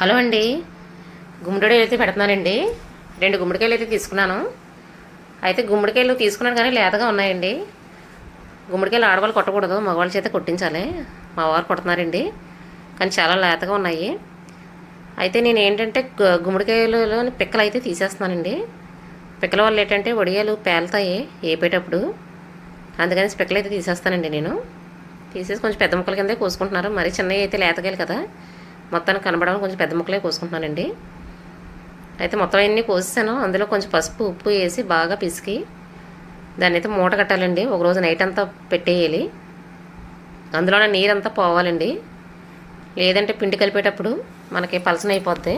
Hello అండి. గుమ్మడికాయలు అయితే పెడుతున్నానండి. రెండు గుమ్మడికాయలు అయితే తీసుకున్నాను. అయితే గుమ్మడికాయలు తీసుకున్నాను కానీ లేతగా ఉన్నాయండి. గుమ్మడికాయలు ఆడవాళ్ళు కొట్టకూడదు మగవాళ్ళ చేత కొట్టించాలి. మా వారు కొడుతున్నారండి. కానీ చాలా లేతగా ఉన్నాయి. అయితే నేను ఏంటంటే గు- గుమ్మడికాయలలోని పిక్కలు అయితే తీసేస్తున్నానండి. పిక్కల వల్ల ఏంటంటే వడియాలు పేలుతాయి ఏపేటప్పుడు. అందుకని పిక్కలు అయితే తీసేస్తానండి నేను. తీసేసి కొంచెం పెద్ద ముక్కల కిందే కోసుకుంటున్నారు. మరీ చిన్నవి అయితే లేతకాయలు కదా. మొత్తానికి కనబడాలని కొంచెం పెద్ద ముక్కలే కోసుకుంటున్నానండి. అయితే మొత్తం అన్నీ కోసాను అందులో కొంచెం పసుపు ఉప్పు వేసి బాగా పిసికి దాన్ని అయితే మూట కట్టాలండి. ఒక రోజు నైట్ అంతా పెట్టేయాలి. అందులోనే నీరంతా పోవాలండి. లేదంటే పిండి కలిపేటప్పుడు మనకి పలసన అయిపోద్ది.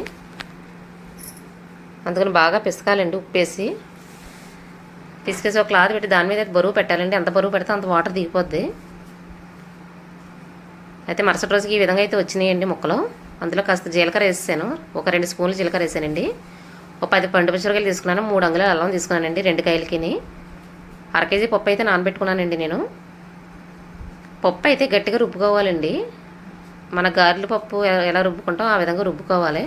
అందుకని బాగా పిసకాలండి ఉప్పేసి పిసికేసి ఒక క్లాత్ పెట్టి దాని మీద అయితే బరువు పెట్టాలండి. ఎంత బరువు పెడితే అంత వాటర్ దిగిపోద్ది. అయితే మరుసటి రోజుకి ఈ విధంగా అయితే వచ్చినాయండి మొక్కలు. అందులో కాస్త జీలకర్ర వేసాను. ఒక రెండు స్పూన్లు జీలకర్ర వేసానండి. ఒక పది పండు పచ్చిమిరకాయలు తీసుకున్నాను. మూడు అంగుళాలు అల్లం తీసుకున్నానండి. రెండు కాయలకి అర కేజీ పప్పు అయితే నానబెట్టుకున్నానండి నేను. పప్పు అయితే గట్టిగా రుబ్బుకోవాలండి. మన గారెల పప్పు ఎలా రుబ్బుకుంటాం ఆ విధంగా రుబ్బుకోవాలి.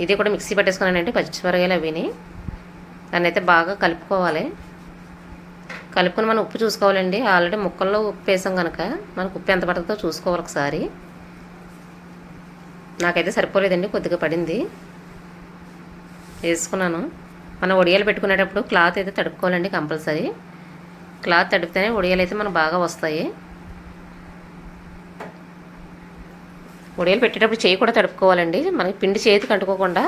ఇది కూడా మిక్సీ పట్టేసుకున్నానండి. పచ్చిమిరకాయలు అవిని. దాన్ని అయితే బాగా కలుపుకోవాలి. కలుపుకొని మనం ఉప్పు చూసుకోవాలండి. ఆల్రెడీ ముక్కల్లో ఉప్పు వేసాం కనుక మనకు ఉప్పు ఎంత పడుతుందో చూసుకోవాలి ఒకసారి. నాకైతే సరిపోలేదండి కొద్దిగా పడింది. వేసుకున్నాను. మనం ఒడియాలు పెట్టుకునేటప్పుడు క్లాత్ అయితే తడుపుకోవాలండి కంపల్సరీ. క్లాత్ తడిపితేనే ఒడియాలు అయితే మనకు బాగా వస్తాయి. ఒడియాలు పెట్టేటప్పుడు చేయి కూడా తడుపుకోవాలండి. మనకి పిండి చేతికి అంటుకోకుండా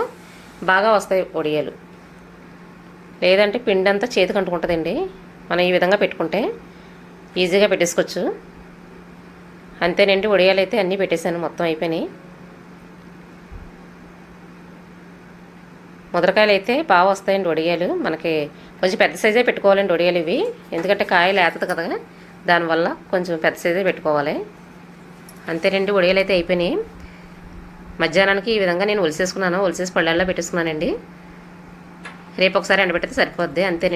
బాగా వస్తాయి ఒడియాలు. లేదంటే పిండి అంతా చేతికి అంటుకుంటుందండి. మనం ఈ విధంగా పెట్టుకుంటే ఈజీగా పెట్టేసుకోవచ్చు. అంతేనండి ఒడియాలు అయితే అన్నీ పెట్టేశాను మొత్తం అయిపోయినాయి. ముదరకాయలు అయితే బాగా వస్తాయండి వడియాలు మనకి కొంచెం పెద్ద సైజే పెట్టుకోవాలండి వడియాలు ఇవి. ఎందుకంటే కాయ లేతది కదా దానివల్ల కొంచెం పెద్ద సైజే పెట్టుకోవాలి. అంతేనండి వడియాలు అయితే అయిపోయినాయి. మధ్యాహ్నానికి ఈ విధంగా నేను ఒలిసేసుకున్నాను. ఒలిసేసి పళ్ళల్లో పెట్టేసుకున్నానండి. రేపు ఒకసారి ఎండబెట్టితే సరిపోద్ది. అంతేనండి.